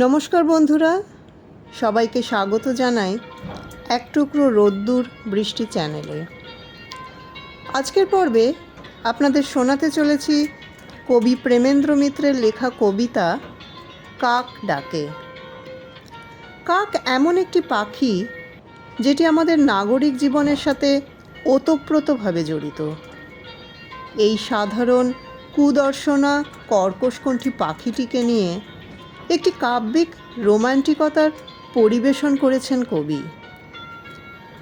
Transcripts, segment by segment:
নমস্কার বন্ধুরা, সবাইকে স্বাগত জানাই এক টুকরো রোদ্দুর বৃষ্টি চ্যানেলে। আজকের পর্বে আপনাদের শোনাতে চলেছি কবি প্রেমেন্দ্র মিত্রের লেখা কবিতা কাক ডাকে। কাক এমন একটি পাখি যেটি আমাদের নাগরিক জীবনের সাথে ওতপ্রোতভাবে জড়িত। এই সাধারণ কুদর্শনা কর্কশকণ্ঠী পাখিটিকে নিয়ে একটি কাব্যিক রোমান্টিকতার পরিবেশন করেছেন কবি।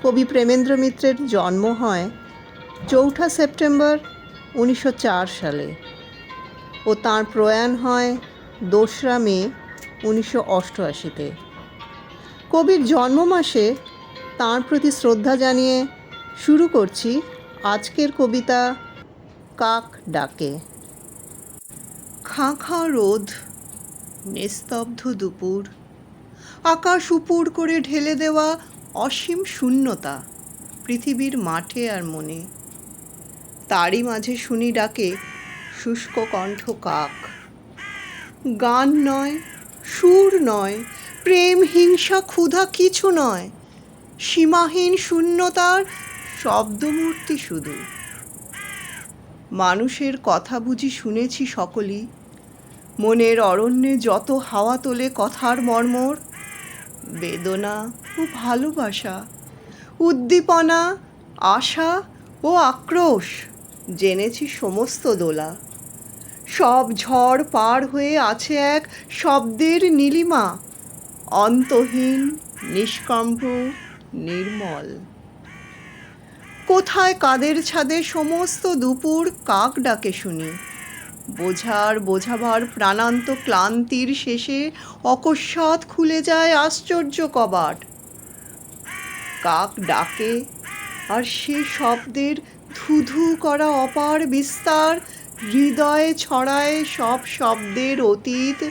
কবি প্রেমেন্দ্র মিত্রের জন্ম হয় চৌঠা সেপ্টেম্বর উনিশশো চার সালে ও তাঁর প্রয়াণ হয় দোসরা মে উনিশশো অষ্টআশিতে। কবির জন্ম মাসে তাঁর প্রতি শ্রদ্ধা জানিয়ে শুরু করছি আজকের কবিতা কাক ডাকে। খাঁ খাঁ রোদ নিস্তব্ধ দুপুর। আকাশ উপুর করে ঢেলে দেওয়া অসীম শূন্যতা পৃথিবীর মাঠে আর মনে। তারই মাঝে শুনি ডাকে শুষ্ক কণ্ঠ কাক। গান নয়, সুর নয়, প্রেম, হিংসা, ক্ষুধা কিছু নয়, সীমাহীন শূন্যতার শব্দমূর্তি শুধু। মানুষের কথা বুঝি শুনেছি সকলই। মনের অরণ্যে যত হাওয়া তোলে কথার মর্মর, বেদনা ও ভালোবাসা, উদ্দীপনা, আশা ও আক্রোশ জেনেছি সমস্ত দোলা। সব ঝড় পার হয়ে আছে এক শব্দের নীলিমা, অন্তহীন নিষ্কম্প নির্মল। কোথায় কাদের ছাদে সমস্ত দুপুর কাক ডাকে শুনি বোঝার, বোঝাবার, প্রাণান্ত ক্লান্তির শেষে অকস্মাৎ খুলে যায় আশ্চর্য কবাট। কাক ডাকে, আর সে শব্দের ধুধু করা অপার বিস্তার হৃদয়ে ছড়ায় সব শব্দের অতীত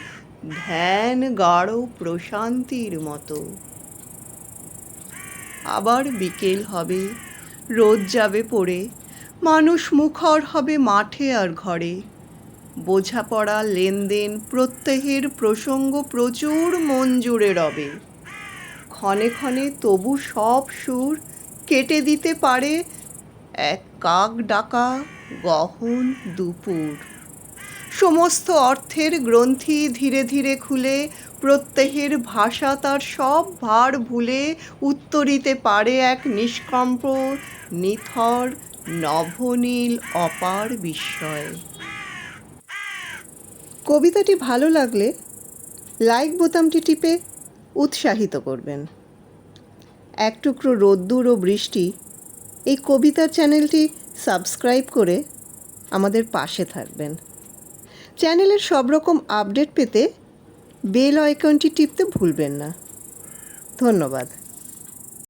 ধ্যান, গাঢ় প্রশান্তির মতো। আবার বিকেল হবে, রোদ যাবে পড়ে, মানুষ মুখর হবে মাঠে আর ঘরে। বোঝাপড়া, লেনদেন, প্রত্যহের প্রসঙ্গ প্রচুর মন জুড়ে রবে। ক্ষণে ক্ষণে তবু সব সুর কেটে দিতে পারে এক কাক ডাকা গহন দুপুর। সমস্ত অর্থের গ্রন্থি ধীরে ধীরে খুলে, প্রত্যহের ভাষা তার সব ভার ভুলে উত্তরিতে পারে এক নিষ্কম্প, নিথর, নভনীল, অপার বিস্ময়। কবিতাটি ভালো লাগলে লাইক বোতামটি টিপে উৎসাহিত করবেন। এক টুকরো রোদ্দুর ও বৃষ্টি এই কবিতার চ্যানেলটি সাবস্ক্রাইব করে আমাদের পাশে থাকবেন। চ্যানেলের সব রকম আপডেট পেতে বেল আইকনটি টিপতে ভুলবেন না। ধন্যবাদ।